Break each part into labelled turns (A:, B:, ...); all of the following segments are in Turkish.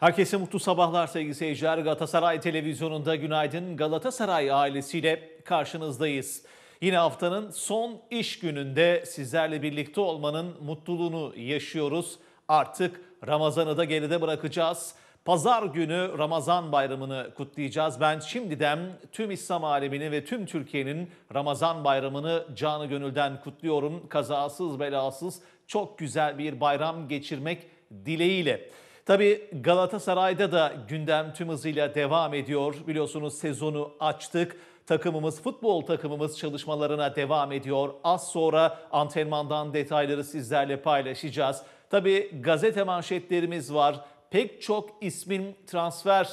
A: Herkese mutlu sabahlar sevgili seyirciler. Galatasaray Televizyonu'nda günaydın. Galatasaray ailesiyle karşınızdayız. Yine haftanın son iş gününde sizlerle birlikte olmanın mutluluğunu yaşıyoruz. Artık Ramazan'ı da geride bırakacağız. Pazar günü Ramazan bayramını kutlayacağız. Ben şimdiden tüm İslam alemini ve tüm Türkiye'nin Ramazan bayramını canı gönülden kutluyorum. Kazasız belasız çok güzel bir bayram geçirmek dileğiyle. Tabii Galatasaray'da da gündem tüm hızıyla devam ediyor. Biliyorsunuz sezonu açtık. Takımımız, futbol takımımız çalışmalarına devam ediyor. Az sonra antrenmandan detayları sizlerle paylaşacağız. Tabii gazete manşetlerimiz var. Pek çok ismin transfer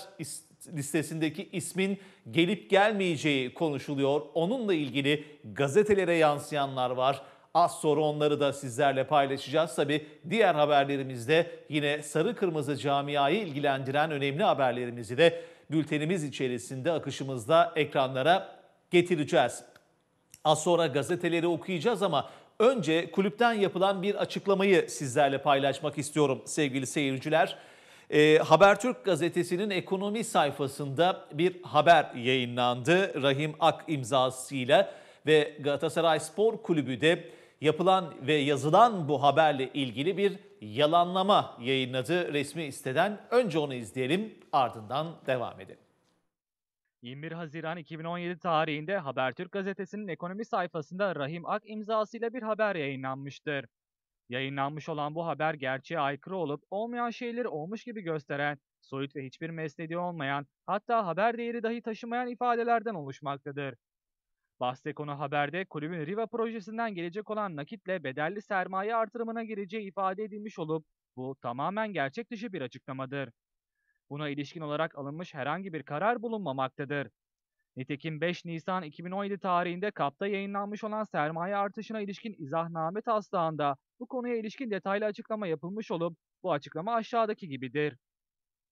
A: listesindeki ismin gelip gelmeyeceği konuşuluyor. Onunla ilgili gazetelere yansıyanlar var. Az sonra onları da sizlerle paylaşacağız. Tabi diğer haberlerimizde yine sarı kırmızı camiayı ilgilendiren önemli haberlerimizi de bültenimiz içerisinde akışımızda ekranlara getireceğiz. Az sonra gazeteleri okuyacağız ama önce kulüpten yapılan bir açıklamayı sizlerle paylaşmak istiyorum sevgili seyirciler. E, Habertürk gazetesinin ekonomi sayfasında bir haber yayınlandı. Rahim Ak imzasıyla ve Galatasaray Spor Kulübü de yapılan ve yazılan bu haberle ilgili bir yalanlama yayınladı resmi siteden. Önce onu izleyelim ardından devam edelim.
B: 21 Haziran 2017 tarihinde Habertürk gazetesinin ekonomi sayfasında Rahim Ak imzasıyla bir haber yayınlanmıştır. Yayınlanmış olan bu haber gerçeğe aykırı olup olmayan şeyleri olmuş gibi gösteren, soyut ve hiçbir mesnedi olmayan, hatta haber değeri dahi taşımayan ifadelerden oluşmaktadır. Bahse haberde kulübün Riva projesinden gelecek olan nakitle bedelli sermaye artırımına gireceği ifade edilmiş olup bu tamamen gerçek dışı bir açıklamadır. Buna ilişkin olarak alınmış herhangi bir karar bulunmamaktadır. Nitekim 5 Nisan 2017 tarihinde KAP'ta yayınlanmış olan sermaye artışına ilişkin izahname taslağında bu konuya ilişkin detaylı açıklama yapılmış olup bu açıklama aşağıdaki gibidir.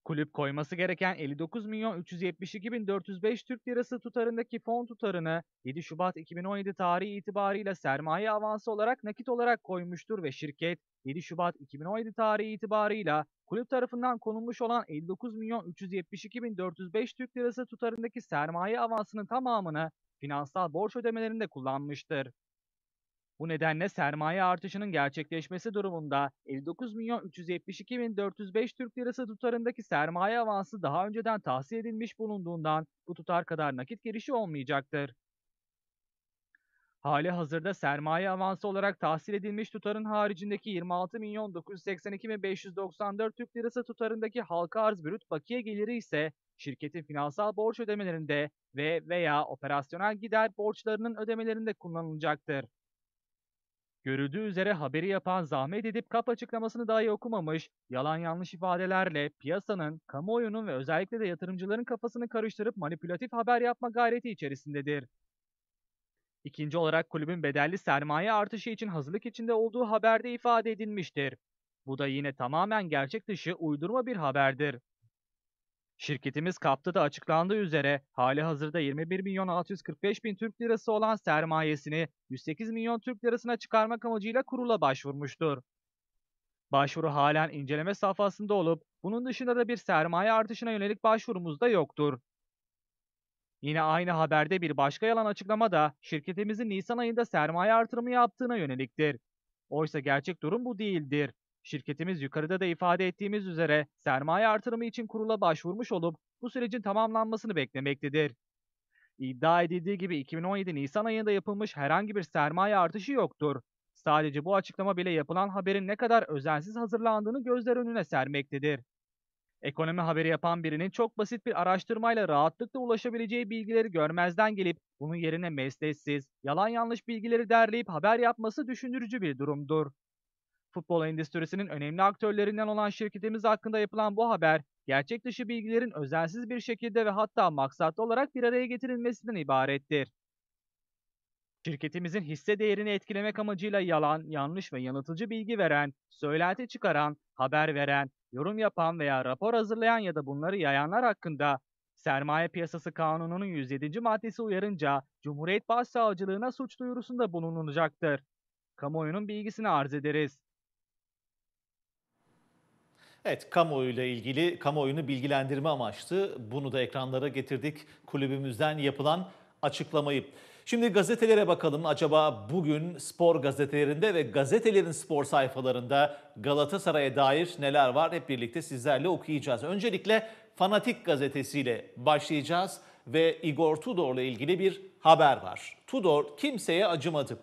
B: Kulüp koyması gereken 59 milyon 372 bin 405 Türk Lirası tutarındaki fon tutarını 7 Şubat 2017 tarihi itibariyle sermaye avansı olarak nakit olarak koymuştur ve şirket 7 Şubat 2017 tarihi itibarıyla kulüp tarafından konulmuş olan 59 milyon 372 bin 405 Türk Lirası tutarındaki sermaye avansının tamamını finansal borç ödemelerinde kullanmıştır. Bu nedenle sermaye artışının gerçekleşmesi durumunda 59 milyon 372 bin 405 Türk Lirası tutarındaki sermaye avansı daha önceden tahsil edilmiş bulunduğundan bu tutar kadar nakit girişi olmayacaktır. Hali hazırda sermaye avansı olarak tahsil edilmiş tutarın haricindeki 26 milyon 982 bin 594 Türk Lirası tutarındaki halka arz brüt bakiye geliri ise şirketin finansal borç ödemelerinde ve veya operasyonel gider borçlarının ödemelerinde kullanılacaktır. Görüldüğü üzere haberi yapan zahmet edip kap açıklamasını dahi okumamış, yalan yanlış ifadelerle piyasanın, kamuoyunun ve özellikle de yatırımcıların kafasını karıştırıp manipülatif haber yapma gayreti içerisindedir. İkinci olarak kulübün bedelli sermaye artışı için hazırlık içinde olduğu haberde ifade edilmiştir. Bu da yine tamamen gerçek dışı uydurma bir haberdir. Şirketimiz kapta da açıklandığı üzere hali hazırda 21 milyon 645 bin Türk lirası olan sermayesini 108 milyon Türk lirasına çıkarmak amacıyla kurula başvurmuştur. Başvuru halen inceleme safhasında olup bunun dışında da bir sermaye artışına yönelik başvurumuz da yoktur. Yine aynı haberde bir başka yalan açıklama da şirketimizin Nisan ayında sermaye artırımı yaptığına yöneliktir. Oysa gerçek durum bu değildir. Şirketimiz yukarıda da ifade ettiğimiz üzere sermaye artırımı için kurula başvurmuş olup bu sürecin tamamlanmasını beklemektedir. İddia edildiği gibi 2017 Nisan ayında yapılmış herhangi bir sermaye artışı yoktur. Sadece bu açıklama bile yapılan haberin ne kadar özensiz hazırlandığını gözler önüne sermektedir. Ekonomi haberi yapan birinin çok basit bir araştırmayla rahatlıkla ulaşabileceği bilgileri görmezden gelip bunun yerine mesleksiz, yalan yanlış bilgileri derleyip haber yapması düşündürücü bir durumdur. Futbol endüstrisinin önemli aktörlerinden olan şirketimiz hakkında yapılan bu haber, gerçek dışı bilgilerin özensiz bir şekilde ve hatta maksatlı olarak bir araya getirilmesinden ibarettir. Şirketimizin hisse değerini etkilemek amacıyla yalan, yanlış ve yanıltıcı bilgi veren, söylenti çıkaran, haber veren, yorum yapan veya rapor hazırlayan ya da bunları yayanlar hakkında Sermaye Piyasası Kanunu'nun 107. maddesi uyarınca Cumhuriyet Başsavcılığına suç duyurusunda bulunulacaktır. Kamuoyunun bilgisini arz ederiz.
A: Evet, kamuoyuyla ilgili kamuoyunu bilgilendirme amaçlı bunu da ekranlara getirdik kulübümüzden yapılan açıklamayı. Şimdi gazetelere bakalım. Acaba bugün spor gazetelerinde ve gazetelerin spor sayfalarında Galatasaray'a dair neler var? Hep birlikte sizlerle okuyacağız. Öncelikle Fanatik gazetesiyle başlayacağız ve Igor Tudor'la ilgili bir haber var. Tudor kimseye acımadı.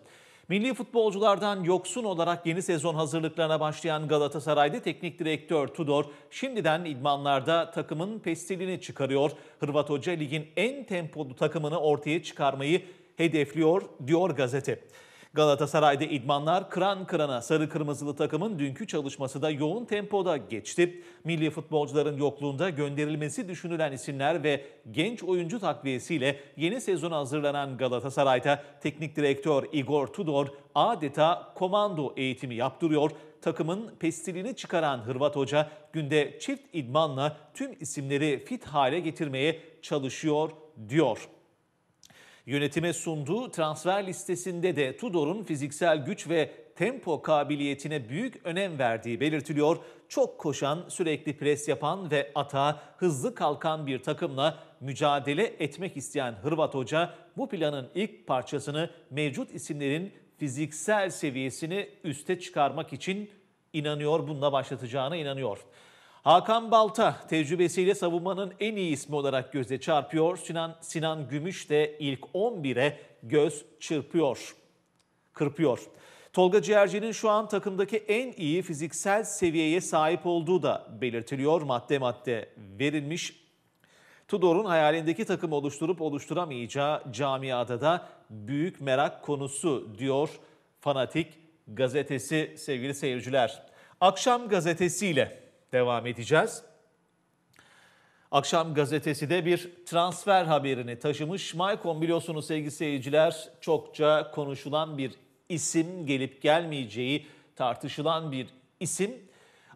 A: Milli futbolculardan yoksun olarak yeni sezon hazırlıklarına başlayan Galatasaray'da teknik direktör Tudor şimdiden idmanlarda takımın pestilini çıkarıyor. Hırvat Hoca ligin en tempolu takımını ortaya çıkarmayı hedefliyor diyor gazete. Galatasaray'da idmanlar kıran kırana sarı kırmızılı takımın dünkü çalışması da yoğun tempoda geçti. Milli futbolcuların yokluğunda gönderilmesi düşünülen isimler ve genç oyuncu takviyesiyle yeni sezona hazırlanan Galatasaray'da teknik direktör Igor Tudor adeta komando eğitimi yaptırıyor. Takımın pestilini çıkaran Hırvat Hoca günde çift idmanla tüm isimleri fit hale getirmeye çalışıyor diyor. Yönetime sunduğu transfer listesinde de Tudor'un fiziksel güç ve tempo kabiliyetine büyük önem verdiği belirtiliyor. Çok koşan, sürekli pres yapan ve atağa hızlı kalkan bir takımla mücadele etmek isteyen Hırvat Hoca bu planın ilk parçasını mevcut isimlerin fiziksel seviyesini üste çıkarmak için inanıyor, bununla başlatacağına inanıyor. Hakan Balta tecrübesiyle savunmanın en iyi ismi olarak göze çarpıyor. Sinan, Sinan Gümüş de ilk 11'e göz çırpıyor, kırpıyor. Tolga Ciğerci'nin şu an takımdaki en iyi fiziksel seviyeye sahip olduğu da belirtiliyor. Madde madde verilmiş. Tudor'un hayalindeki takım oluşturup oluşturamayacağı camiada da büyük merak konusu diyor Fanatik gazetesi sevgili seyirciler. Akşam gazetesiyle devam edeceğiz. Akşam gazetesi de bir transfer haberini taşımış. Maicon biliyorsunuz sevgili seyirciler çokça konuşulan bir isim gelip gelmeyeceği tartışılan bir isim.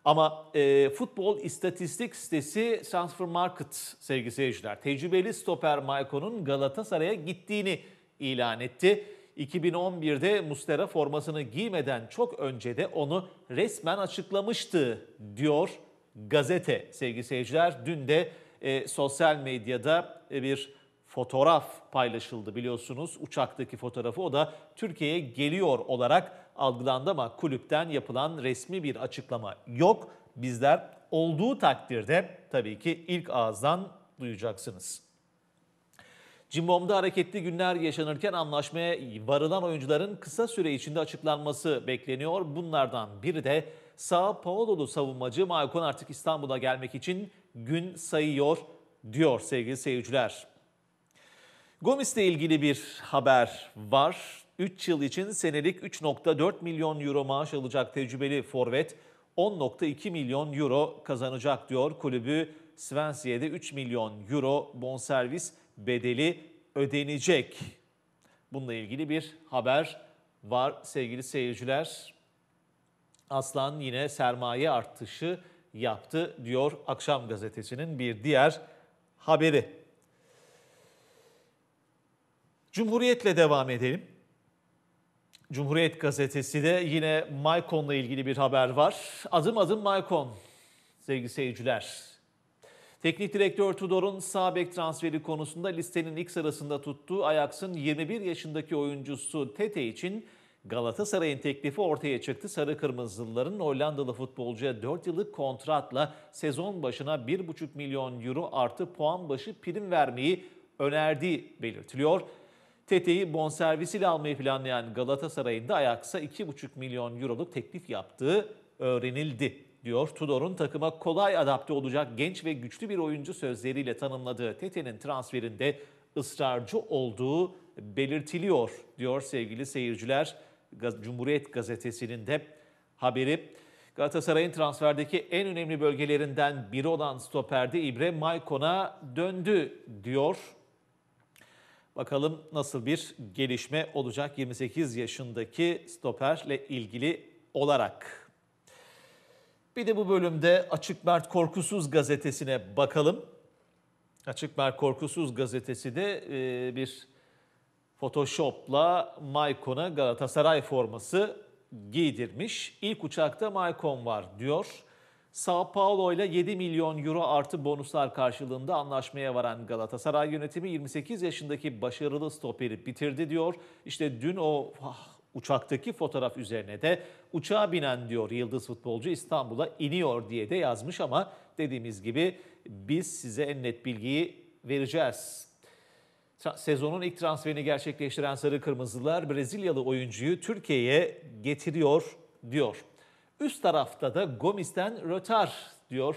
A: Ama e, futbol istatistik sitesi Transfer Market sevgili seyirciler tecrübeli stoper Maicon'un Galatasaray'a gittiğini ilan etti. 2011'de Mustera formasını giymeden çok önce de onu resmen açıklamıştı diyor gazete sevgili seyirciler. Dün de e, sosyal medyada e, bir fotoğraf paylaşıldı biliyorsunuz. Uçaktaki fotoğrafı o da Türkiye'ye geliyor olarak algılandı ama kulüpten yapılan resmi bir açıklama yok. Bizler olduğu takdirde tabii ki ilk ağızdan duyacaksınız. Cimbom'da hareketli günler yaşanırken anlaşmaya varılan oyuncuların kısa süre içinde açıklanması bekleniyor. Bunlardan biri de Sao Paulo'lu savunmacı Maicon artık İstanbul'a gelmek için gün sayıyor diyor sevgili seyirciler. Gomis'le ilgili bir haber var. 3 yıl için senelik 3.4 milyon euro maaş alacak tecrübeli forvet 10.2 milyon euro kazanacak diyor. Kulübü Svensiye'de 3 milyon euro bonservis bedeli ödenecek. Bununla ilgili bir haber var sevgili seyirciler. Aslan yine sermaye artışı yaptı diyor Akşam Gazetesi'nin bir diğer haberi. Cumhuriyet'le devam edelim. Cumhuriyet Gazetesi de yine Maykon'la ilgili bir haber var. Adım adım Maykon sevgili seyirciler. Teknik direktör Tudor'un sağ transferi konusunda listenin ilk sırasında tuttuğu Ajax'ın 21 yaşındaki oyuncusu Tete için Galatasaray'ın teklifi ortaya çıktı. Sarı Kırmızılıların Hollandalı futbolcuya 4 yıllık kontratla sezon başına 1,5 milyon euro artı puan başı prim vermeyi önerdiği belirtiliyor. Tete'yi bonservisiyle almayı planlayan Galatasaray'ın da Ajax'a 2,5 milyon euroluk teklif yaptığı öğrenildi diyor. Tudor'un takıma kolay adapte olacak genç ve güçlü bir oyuncu sözleriyle tanımladığı Tete'nin transferinde ısrarcı olduğu belirtiliyor diyor sevgili seyirciler. Cumhuriyet Gazetesi'nin de haberi. Galatasaray'ın transferdeki en önemli bölgelerinden biri olan stoperde İbre Maykon'a döndü diyor. Bakalım nasıl bir gelişme olacak 28 yaşındaki stoperle ilgili olarak. Bir de bu bölümde Açık Mert Korkusuz gazetesine bakalım. Açık Mert Korkusuz gazetesi de bir Photoshop'la Maykon'a Galatasaray forması giydirmiş. İlk uçakta Maykon var diyor. Sao Paulo ile 7 milyon euro artı bonuslar karşılığında anlaşmaya varan Galatasaray yönetimi 28 yaşındaki başarılı stoperi bitirdi diyor. İşte dün o ah, uçaktaki fotoğraf üzerine de uçağa binen diyor yıldız futbolcu İstanbul'a iniyor diye de yazmış ama dediğimiz gibi biz size en net bilgiyi vereceğiz. Sezonun ilk transferini gerçekleştiren Sarı Kırmızılar Brezilyalı oyuncuyu Türkiye'ye getiriyor diyor. Üst tarafta da Gomis'ten rötar diyor.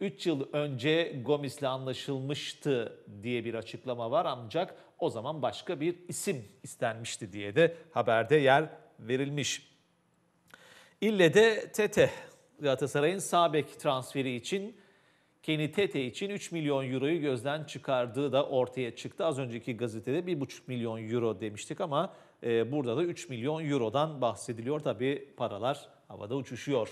A: 3 yıl önce Gomis'le anlaşılmıştı diye bir açıklama var ancak o zaman başka bir isim istenmişti diye de haberde yer verilmiş. İlle de Tete Galatasaray'ın sağ bek transferi için Kenny Tete için 3 milyon euroyu gözden çıkardığı da ortaya çıktı. Az önceki gazetede 1,5 milyon euro demiştik ama e, burada da 3 milyon eurodan bahsediliyor. Tabii paralar havada uçuşuyor.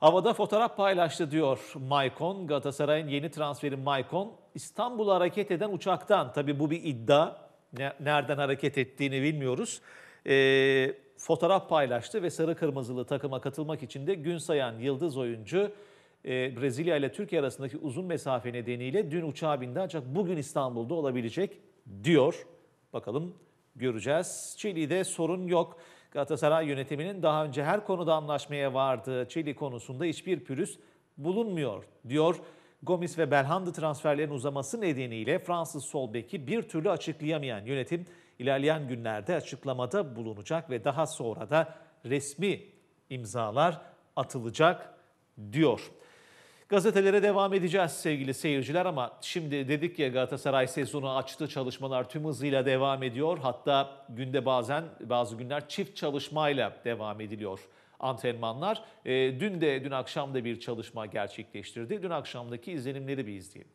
A: Havada fotoğraf paylaştı diyor Maicon. Galatasaray'ın yeni transferi Maicon. İstanbul'a hareket eden uçaktan. Tabii bu bir iddia. Ne- Nereden hareket ettiğini bilmiyoruz. Ee, fotoğraf paylaştı ve sarı kırmızılı takıma katılmak için de gün sayan yıldız oyuncu e, Brezilya ile Türkiye arasındaki uzun mesafe nedeniyle dün uçağa bindi ancak bugün İstanbul'da olabilecek diyor. Bakalım göreceğiz. Çiğli'de sorun yok. Galatasaray yönetiminin daha önce her konuda anlaşmaya vardığı Çiğli konusunda hiçbir pürüz bulunmuyor diyor. Gomis ve Belhanda transferlerin uzaması nedeniyle Fransız sol beki bir türlü açıklayamayan yönetim ilerleyen günlerde açıklamada bulunacak ve daha sonra da resmi imzalar atılacak diyor. Gazetelere devam edeceğiz sevgili seyirciler ama şimdi dedik ya Galatasaray sezonu açtı çalışmalar tüm hızıyla devam ediyor. Hatta günde bazen bazı günler çift çalışmayla devam ediliyor antrenmanlar. Ee, dün de dün akşam da bir çalışma gerçekleştirdi. Dün akşamdaki izlenimleri bir izleyelim.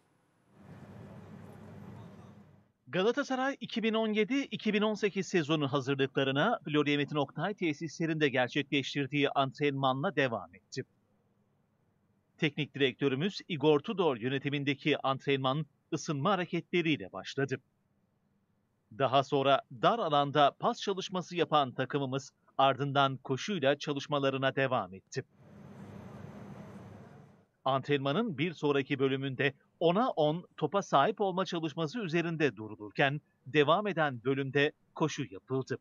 C: Galatasaray 2017-2018 sezonu hazırlıklarına Florya Metin Oktay tesislerinde gerçekleştirdiği antrenmanla devam etti. Teknik direktörümüz Igor Tudor yönetimindeki antrenman ısınma hareketleriyle başladı. Daha sonra dar alanda pas çalışması yapan takımımız ardından koşuyla çalışmalarına devam etti. Antrenmanın bir sonraki bölümünde 10'a 10 topa sahip olma çalışması üzerinde durulurken devam eden bölümde koşu yapıldı.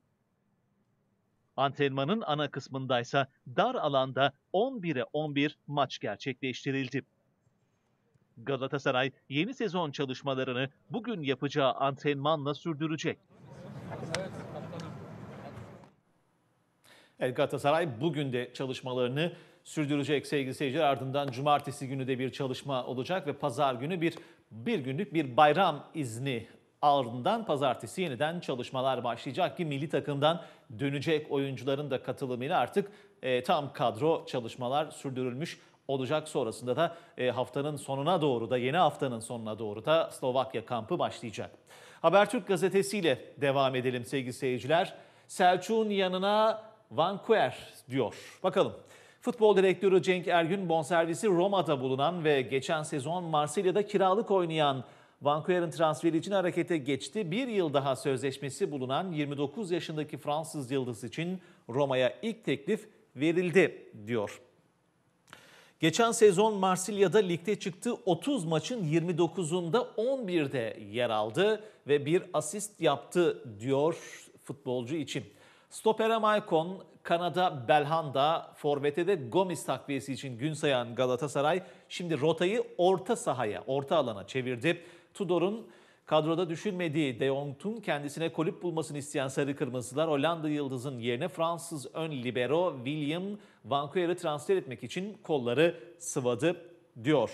C: Antrenmanın ana kısmındaysa dar alanda 11'e 11 maç gerçekleştirildi. Galatasaray yeni sezon çalışmalarını bugün yapacağı antrenmanla sürdürecek.
A: Evet, Galatasaray bugün de çalışmalarını sürdürecek sevgili seyirciler. Ardından cumartesi günü de bir çalışma olacak ve pazar günü bir bir günlük bir bayram izni ardından pazartesi yeniden çalışmalar başlayacak ki milli takımdan dönecek oyuncuların da katılımıyla artık e, tam kadro çalışmalar sürdürülmüş olacak. Sonrasında da e, haftanın sonuna doğru da yeni haftanın sonuna doğru da Slovakya kampı başlayacak. Habertürk gazetesiyle devam edelim sevgili seyirciler. Selçuk'un yanına Vanquer diyor. Bakalım. Futbol direktörü Cenk Ergün bonservisi Roma'da bulunan ve geçen sezon Marsilya'da kiralık oynayan Vanquer'in transferi için harekete geçti. Bir yıl daha sözleşmesi bulunan 29 yaşındaki Fransız yıldız için Roma'ya ilk teklif verildi diyor. Geçen sezon Marsilya'da ligde çıktığı 30 maçın 29'unda 11'de yer aldı ve bir asist yaptı diyor futbolcu için. Stopere Maicon, Kanada Belhanda, Forvet'e de Gomis takviyesi için gün sayan Galatasaray şimdi rotayı orta sahaya, orta alana çevirdi. Tudor'un kadroda düşünmediği De Jong'un kendisine kulüp bulmasını isteyen Sarı Kırmızılar Hollanda Yıldız'ın yerine Fransız ön libero William Vanquer'i transfer etmek için kolları sıvadı diyor.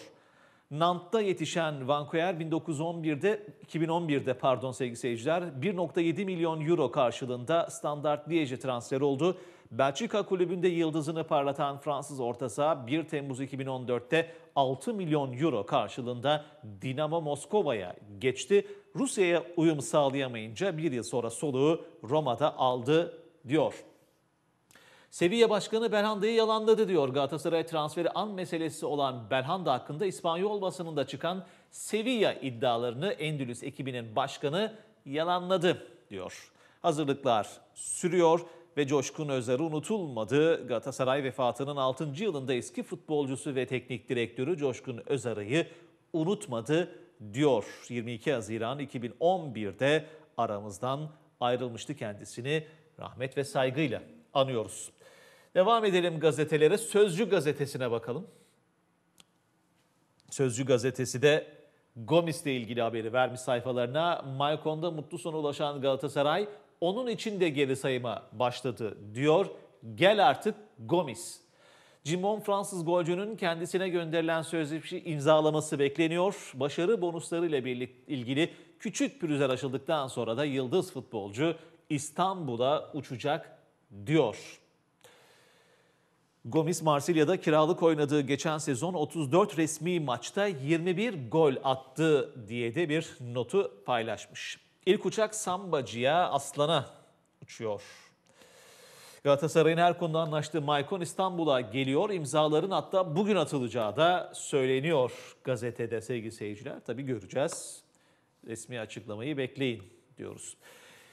A: Nant'ta yetişen Vanquer 1911'de 2011'de pardon sevgili seyirciler 1.7 milyon euro karşılığında Standard Liège'e transfer oldu. Belçika kulübünde yıldızını parlatan Fransız orta saha 1 Temmuz 2014'te 6 milyon euro karşılığında Dinamo Moskova'ya geçti. Rusya'ya uyum sağlayamayınca bir yıl sonra soluğu Roma'da aldı diyor. Sevilla Başkanı Belhanda'yı yalanladı diyor. Galatasaray transferi an meselesi olan Belhanda hakkında İspanyol basınında çıkan Sevilla iddialarını Endülüs ekibinin başkanı yalanladı diyor. Hazırlıklar sürüyor ve Coşkun Özarı unutulmadı. Galatasaray vefatının 6. yılında eski futbolcusu ve teknik direktörü Coşkun Özarı'yı unutmadı diyor. 22 Haziran 2011'de aramızdan ayrılmıştı kendisini rahmet ve saygıyla anıyoruz. Devam edelim gazetelere. Sözcü gazetesine bakalım. Sözcü gazetesi de Gomis'le ilgili haberi vermiş sayfalarına. Maykon'da mutlu sona ulaşan Galatasaray onun için de geri sayıma başladı diyor. Gel artık Gomis. Cimon Fransız golcünün kendisine gönderilen sözleşmeyi imzalaması bekleniyor. Başarı bonuslarıyla birlikte ilgili küçük pürüzler aşıldıktan sonra da yıldız futbolcu İstanbul'a uçacak diyor. Gomis Marsilya'da kiralık oynadığı geçen sezon 34 resmi maçta 21 gol attı diye de bir notu paylaşmış. İlk uçak Sambacı'ya Aslan'a uçuyor. Galatasaray'ın her konuda anlaştığı Maicon İstanbul'a geliyor. İmzaların hatta bugün atılacağı da söyleniyor gazetede sevgili seyirciler. Tabii göreceğiz. Resmi açıklamayı bekleyin diyoruz.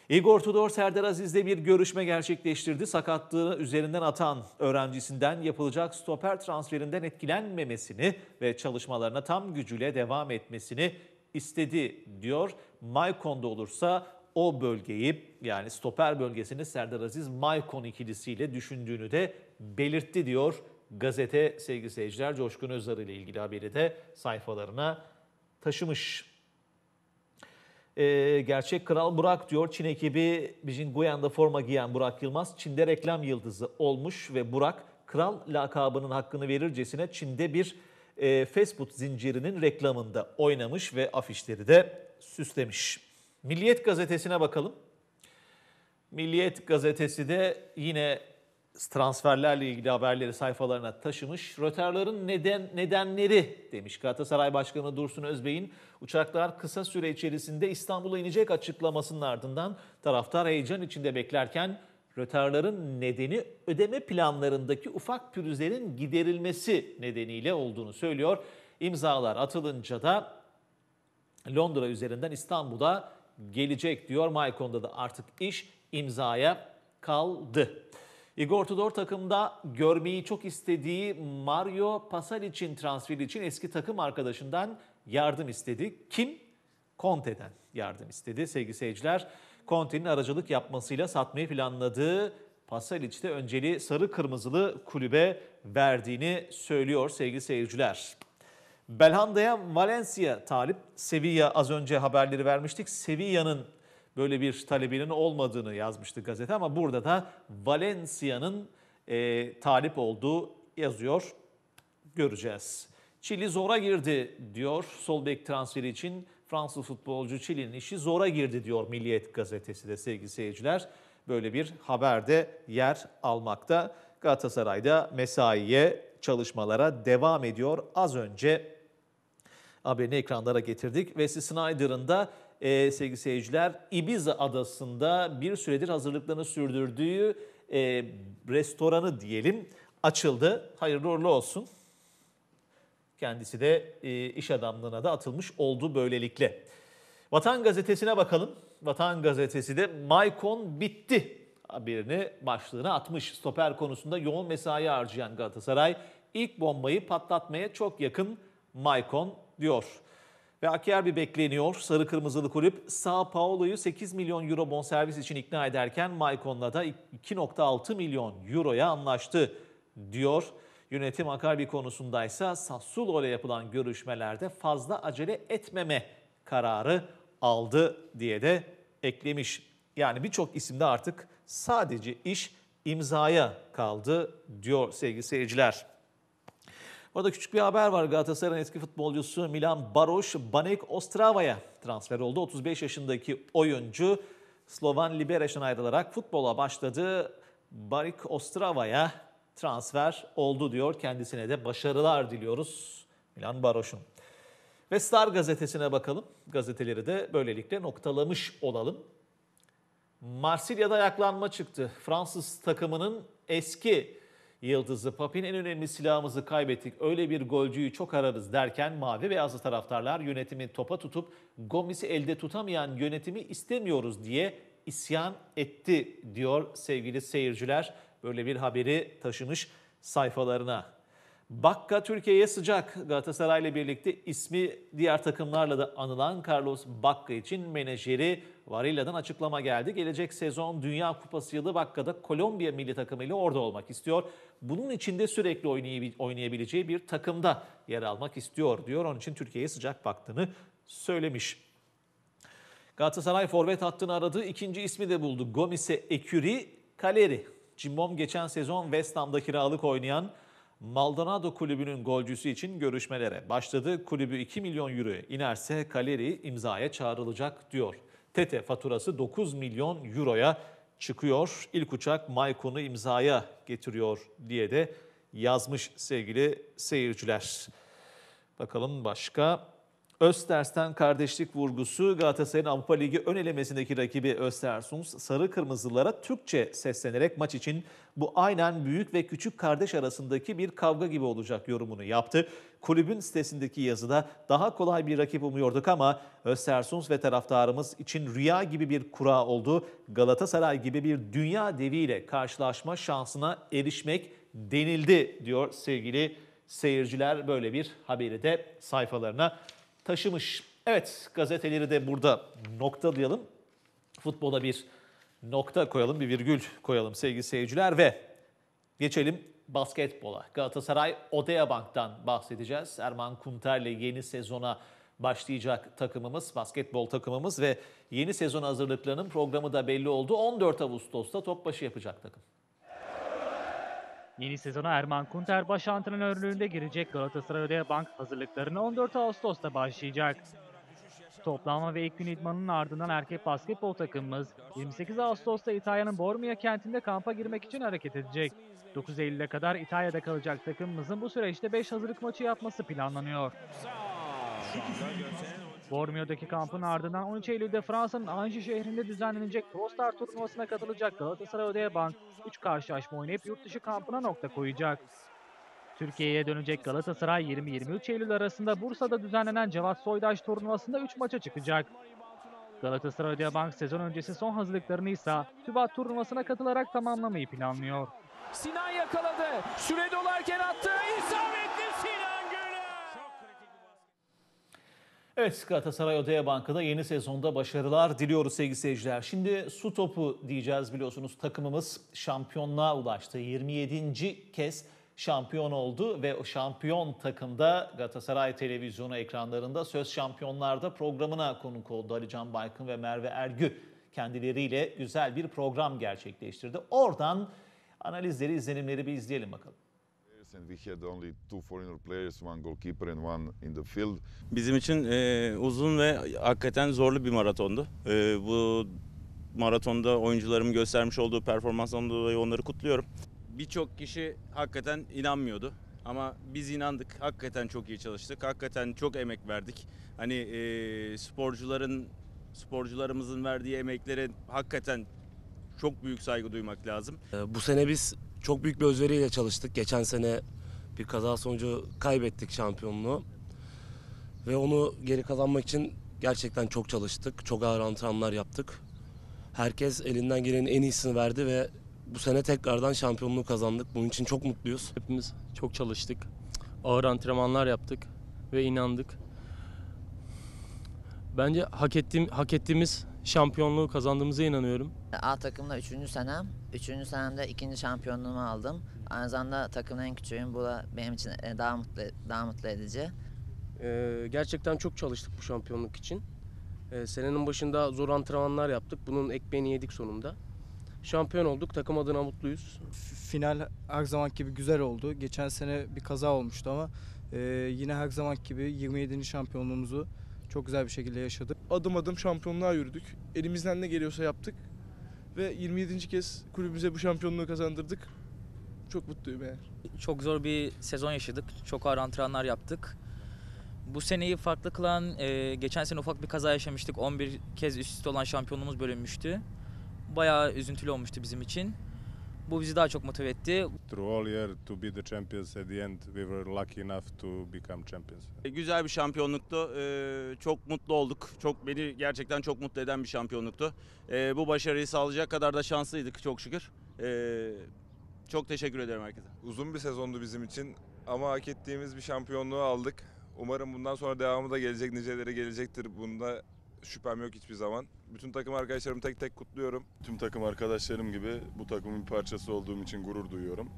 A: Igor Tudor Serdar Aziz'le bir görüşme gerçekleştirdi. Sakatlığı üzerinden atan öğrencisinden yapılacak stoper transferinden etkilenmemesini ve çalışmalarına tam gücüyle devam etmesini istedi diyor. Maykon'da olursa o bölgeyi yani stoper bölgesini Serdar Aziz Maykon ikilisiyle düşündüğünü de belirtti diyor. Gazete sevgili seyirciler Coşkun Özarı ile ilgili haberi de sayfalarına taşımış. Ee, gerçek Kral Burak diyor. Çin ekibi Beijing Guyan'da forma giyen Burak Yılmaz Çin'de reklam yıldızı olmuş ve Burak kral lakabının hakkını verircesine Çin'de bir e, fast food zincirinin reklamında oynamış ve afişleri de süslemiş. Milliyet gazetesine bakalım. Milliyet gazetesi de yine transferlerle ilgili haberleri sayfalarına taşımış. Rötarların neden nedenleri demiş Galatasaray Başkanı Dursun Özbey'in uçaklar kısa süre içerisinde İstanbul'a inecek açıklamasının ardından taraftar heyecan içinde beklerken rötarların nedeni ödeme planlarındaki ufak pürüzlerin giderilmesi nedeniyle olduğunu söylüyor. İmzalar atılınca da Londra üzerinden İstanbul'a gelecek diyor. Maykon'da da artık iş imzaya kaldı. Igor Tudor takımda görmeyi çok istediği Mario Pasalic'in transferi için eski takım arkadaşından yardım istedi. Kim? Conte'den yardım istedi sevgili seyirciler. Conte'nin aracılık yapmasıyla satmayı planladığı Pasalic de önceliği sarı kırmızılı kulübe verdiğini söylüyor sevgili seyirciler. Belhanda'ya Valencia talip. Sevilla az önce haberleri vermiştik. Sevilla'nın böyle bir talebinin olmadığını yazmıştı gazete ama burada da Valencia'nın e, talip olduğu yazıyor. Göreceğiz. Çili zora girdi diyor sol bek transferi için. Fransız futbolcu Çili'nin işi zora girdi diyor Milliyet gazetesi de sevgili seyirciler. Böyle bir haberde yer almakta. Galatasaray'da mesaiye çalışmalara devam ediyor. Az önce haberini ekranlara getirdik. Wesley Snyder'ın da e, sevgili seyirciler Ibiza adasında bir süredir hazırlıklarını sürdürdüğü e, restoranı diyelim açıldı. Hayırlı uğurlu olsun. Kendisi de e, iş adamlığına da atılmış oldu böylelikle. Vatan Gazetesi'ne bakalım. Vatan Gazetesi de Maykon bitti haberini başlığına atmış. Stoper konusunda yoğun mesai harcayan Galatasaray ilk bombayı patlatmaya çok yakın Maykon diyor. Ve Akyerbi bekleniyor. Sarı Kırmızılı kulüp Sao Paulo'yu 8 milyon euro bonservis için ikna ederken Maykon'la da 2.6 milyon euroya anlaştı diyor. Yönetim Akarbi konusundaysa Sassuolo ile yapılan görüşmelerde fazla acele etmeme kararı aldı diye de eklemiş. Yani birçok isimde artık sadece iş imzaya kaldı diyor sevgili seyirciler. Burada küçük bir haber var. Galatasaray'ın eski futbolcusu Milan Baroş, Banek Ostrava'ya transfer oldu. 35 yaşındaki oyuncu Slovan Libereş'ten ayrılarak futbola başladı. Barik Ostrava'ya transfer oldu diyor. Kendisine de başarılar diliyoruz Milan Baroş'un. Ve Star gazetesine bakalım. Gazeteleri de böylelikle noktalamış olalım. Marsilya'da ayaklanma çıktı. Fransız takımının eski yıldızı Papin en önemli silahımızı kaybettik. Öyle bir golcüyü çok ararız derken mavi beyazlı taraftarlar yönetimi topa tutup Gomis'i elde tutamayan yönetimi istemiyoruz diye isyan etti diyor sevgili seyirciler. Böyle bir haberi taşımış sayfalarına. Bakka Türkiye'ye sıcak. Galatasaray ile birlikte ismi diğer takımlarla da anılan Carlos Bakka için menajeri Varilla'dan açıklama geldi. Gelecek sezon Dünya Kupası yılı Bakka'da Kolombiya milli takımıyla orada olmak istiyor. Bunun için de sürekli oynayab- oynayabileceği bir takımda yer almak istiyor diyor. Onun için Türkiye'ye sıcak baktığını söylemiş. Galatasaray forvet hattını aradığı ikinci ismi de buldu. Gomis'e Eküri Kaleri. Cimbom geçen sezon West Ham'da kiralık oynayan Maldonado kulübünün golcüsü için görüşmelere başladı. Kulübü 2 milyon euroya inerse Kaleri imzaya çağrılacak diyor. Tete faturası 9 milyon euroya çıkıyor. İlk uçak Maykon'u imzaya getiriyor diye de yazmış sevgili seyirciler. Bakalım başka. Östers'ten kardeşlik vurgusu Galatasaray'ın Avrupa Ligi ön elemesindeki rakibi Östersund sarı kırmızılara Türkçe seslenerek maç için bu aynen büyük ve küçük kardeş arasındaki bir kavga gibi olacak yorumunu yaptı. Kulübün sitesindeki yazıda daha kolay bir rakip umuyorduk ama Östersund ve taraftarımız için rüya gibi bir kura oldu. Galatasaray gibi bir dünya deviyle karşılaşma şansına erişmek denildi diyor sevgili seyirciler böyle bir haberi de sayfalarına taşımış. Evet gazeteleri de burada noktalayalım. Futbola bir nokta koyalım, bir virgül koyalım sevgili seyirciler ve geçelim basketbola. Galatasaray Odea Bank'tan bahsedeceğiz. Erman Kunter'le yeni sezona başlayacak takımımız, basketbol takımımız ve yeni sezon hazırlıklarının programı da belli oldu. 14 Ağustos'ta top başı yapacak takım.
B: Yeni sezona Erman Kunter baş antrenörlüğünde girecek Galatasaray Odea Bank hazırlıklarına 14 Ağustos'ta başlayacak. Toplanma ve ilk gün idmanının ardından erkek basketbol takımımız 28 Ağustos'ta İtalya'nın Bormia kentinde kampa girmek için hareket edecek. 9 Eylül'e kadar İtalya'da kalacak takımımızın bu süreçte 5 hazırlık maçı yapması planlanıyor. Bormio'daki kampın ardından 13 Eylül'de Fransa'nın Anjou şehrinde düzenlenecek Pro Star turnuvasına katılacak Galatasaray Odea Bank 3 karşılaşma oynayıp yurt dışı kampına nokta koyacak. Türkiye'ye dönecek Galatasaray 20-23 Eylül arasında Bursa'da düzenlenen Cevat Soydaş turnuvasında 3 maça çıkacak. Galatasaray Odea Bank sezon öncesi son hazırlıklarını ise TÜBAT turnuvasına katılarak tamamlamayı planlıyor.
D: Sinan yakaladı. Süre dolarken attı. İsabetli Sinan Güler.
A: Evet Galatasaray Odea Banka'da yeni sezonda başarılar diliyoruz sevgili seyirciler. Şimdi su topu diyeceğiz biliyorsunuz takımımız şampiyonluğa ulaştı. 27. kez şampiyon oldu ve o şampiyon takımda Galatasaray televizyonu ekranlarında Söz Şampiyonlar'da programına konuk oldu Ali Can Baykın ve Merve Ergü. Kendileriyle güzel bir program gerçekleştirdi. Oradan analizleri, izlenimleri bir izleyelim bakalım.
E: And we had only two foreigner players, one goalkeeper and one in the field.
F: Bizim için e, uzun ve hakikaten zorlu bir maratondu. E, bu maratonda oyuncularımın göstermiş olduğu performansdan dolayı onları kutluyorum. Birçok kişi hakikaten inanmıyordu. Ama biz inandık. Hakikaten çok iyi çalıştık. Hakikaten çok emek verdik. Hani e, sporcuların sporcularımızın verdiği emeklere hakikaten çok büyük saygı duymak lazım.
G: Ee, Bu sene biz çok büyük bir özveriyle çalıştık. Geçen sene bir kaza sonucu kaybettik şampiyonluğu. Ve onu geri kazanmak için gerçekten çok çalıştık. Çok ağır antrenmanlar yaptık. Herkes elinden gelenin en iyisini verdi ve bu sene tekrardan şampiyonluğu kazandık. Bunun için çok mutluyuz.
H: Hepimiz çok çalıştık. Ağır antrenmanlar yaptık ve inandık. Bence hak ettiğim hak ettiğimiz şampiyonluğu kazandığımıza inanıyorum.
I: A takımda 3. senem. 3. senemde ikinci şampiyonluğumu aldım. Aynı zamanda takımın en küçüğüyüm. Bu da benim için e, daha mutlu daha mutlu edici.
J: Ee, gerçekten çok çalıştık bu şampiyonluk için. Ee, senenin başında zor antrenmanlar yaptık. Bunun ekmeğini yedik sonunda. Şampiyon olduk. Takım adına mutluyuz.
K: Final her zaman gibi güzel oldu. Geçen sene bir kaza olmuştu ama e, yine her zaman gibi 27. şampiyonluğumuzu çok güzel bir şekilde yaşadık.
L: adım adım şampiyonluğa yürüdük. Elimizden ne geliyorsa yaptık. Ve 27. kez kulübümüze bu şampiyonluğu kazandırdık. Çok mutluyum yani.
D: Çok zor bir sezon yaşadık. Çok ağır antrenmanlar yaptık. Bu seneyi farklı kılan, e, geçen sene ufak bir kaza yaşamıştık. 11 kez üst üste olan şampiyonluğumuz bölünmüştü. Bayağı üzüntülü olmuştu bizim için. Bu bizi daha çok motive etti.
M: Through all year to be the champions at the end, we were lucky enough to become champions.
F: E, Güzel bir şampiyonluktu. E, çok mutlu olduk. Çok beni gerçekten çok mutlu eden bir şampiyonluktu. E, bu başarıyı sağlayacak kadar da şanslıydık çok şükür. E, çok teşekkür ederim herkese.
N: Uzun bir sezondu bizim için ama hak ettiğimiz bir şampiyonluğu aldık. Umarım bundan sonra devamı da gelecek, niceleri gelecektir. Bunda şüphem yok hiçbir zaman. Bütün takım arkadaşlarımı tek tek kutluyorum.
E: Tüm takım arkadaşlarım gibi bu takımın bir parçası olduğum için gurur duyuyorum.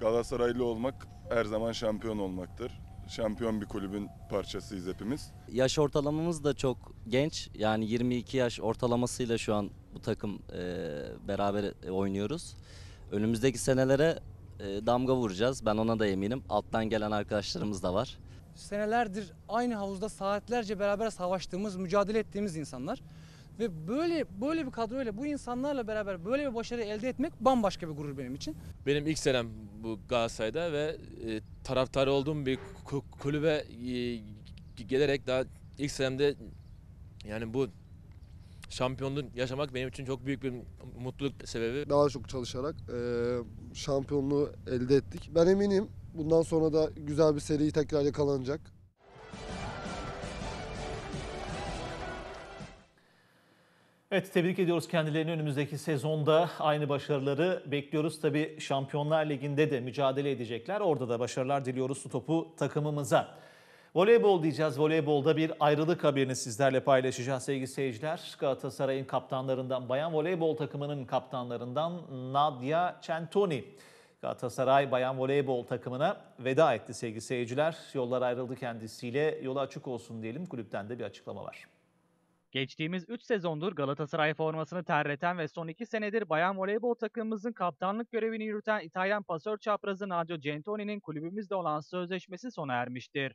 E: Galatasaraylı olmak her zaman şampiyon olmaktır. Şampiyon bir kulübün parçasıyız hepimiz.
O: Yaş ortalamamız da çok genç. Yani 22 yaş ortalamasıyla şu an bu takım e, beraber oynuyoruz. Önümüzdeki senelere e, damga vuracağız. Ben ona da eminim. Alttan gelen arkadaşlarımız da var.
P: Senelerdir aynı havuzda saatlerce beraber savaştığımız, mücadele ettiğimiz insanlar. Ve böyle böyle bir kadroyla bu insanlarla beraber böyle bir başarı elde etmek bambaşka bir gurur benim için.
Q: Benim ilk senem bu Galatasaray'da ve e, taraftarı olduğum bir ku- kulübe e, gelerek daha ilk senemde yani bu şampiyonluğu yaşamak benim için çok büyük bir mutluluk sebebi.
R: Daha çok çalışarak e, şampiyonluğu elde ettik. Ben eminim bundan sonra da güzel bir seri tekrar yakalanacak.
A: Evet tebrik ediyoruz kendilerini önümüzdeki sezonda aynı başarıları bekliyoruz. Tabii Şampiyonlar Ligi'nde de mücadele edecekler. Orada da başarılar diliyoruz su topu takımımıza. Voleybol diyeceğiz. Voleybolda bir ayrılık haberini sizlerle paylaşacağız sevgili seyirciler. Galatasaray'ın kaptanlarından, bayan voleybol takımının kaptanlarından Nadia Centoni. Galatasaray bayan voleybol takımına veda etti sevgili seyirciler. Yollar ayrıldı kendisiyle. Yolu açık olsun diyelim. Kulüpten de bir açıklama var.
B: Geçtiğimiz 3 sezondur Galatasaray formasını terleten ve son 2 senedir bayan voleybol takımımızın kaptanlık görevini yürüten İtalyan pasör çaprazı Nadio Gentoni'nin kulübümüzle olan sözleşmesi sona ermiştir.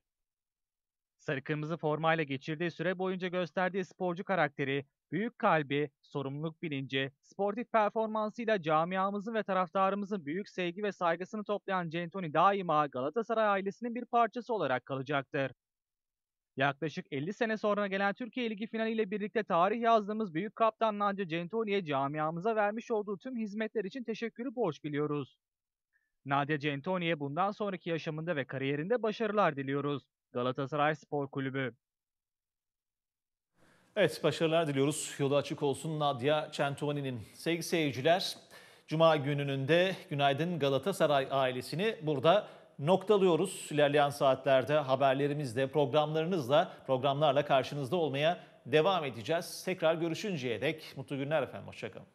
B: Sarı kırmızı formayla geçirdiği süre boyunca gösterdiği sporcu karakteri, büyük kalbi, sorumluluk bilinci, sportif performansıyla camiamızın ve taraftarımızın büyük sevgi ve saygısını toplayan Gentoni daima Galatasaray ailesinin bir parçası olarak kalacaktır. Yaklaşık 50 sene sonra gelen Türkiye Ligi finaliyle birlikte tarih yazdığımız büyük kaptan Nadia Gentoni'ye camiamıza vermiş olduğu tüm hizmetler için teşekkürü borç biliyoruz. Nadia Gentoni'ye bundan sonraki yaşamında ve kariyerinde başarılar diliyoruz. Galatasaray Spor Kulübü.
A: Evet başarılar diliyoruz. Yolu açık olsun Nadia Centoni'nin. Sevgili seyirciler, Cuma gününün de Günaydın Galatasaray ailesini burada noktalıyoruz. İlerleyen saatlerde haberlerimizle, programlarınızla, programlarla karşınızda olmaya devam edeceğiz. Tekrar görüşünceye dek mutlu günler efendim. Hoşçakalın.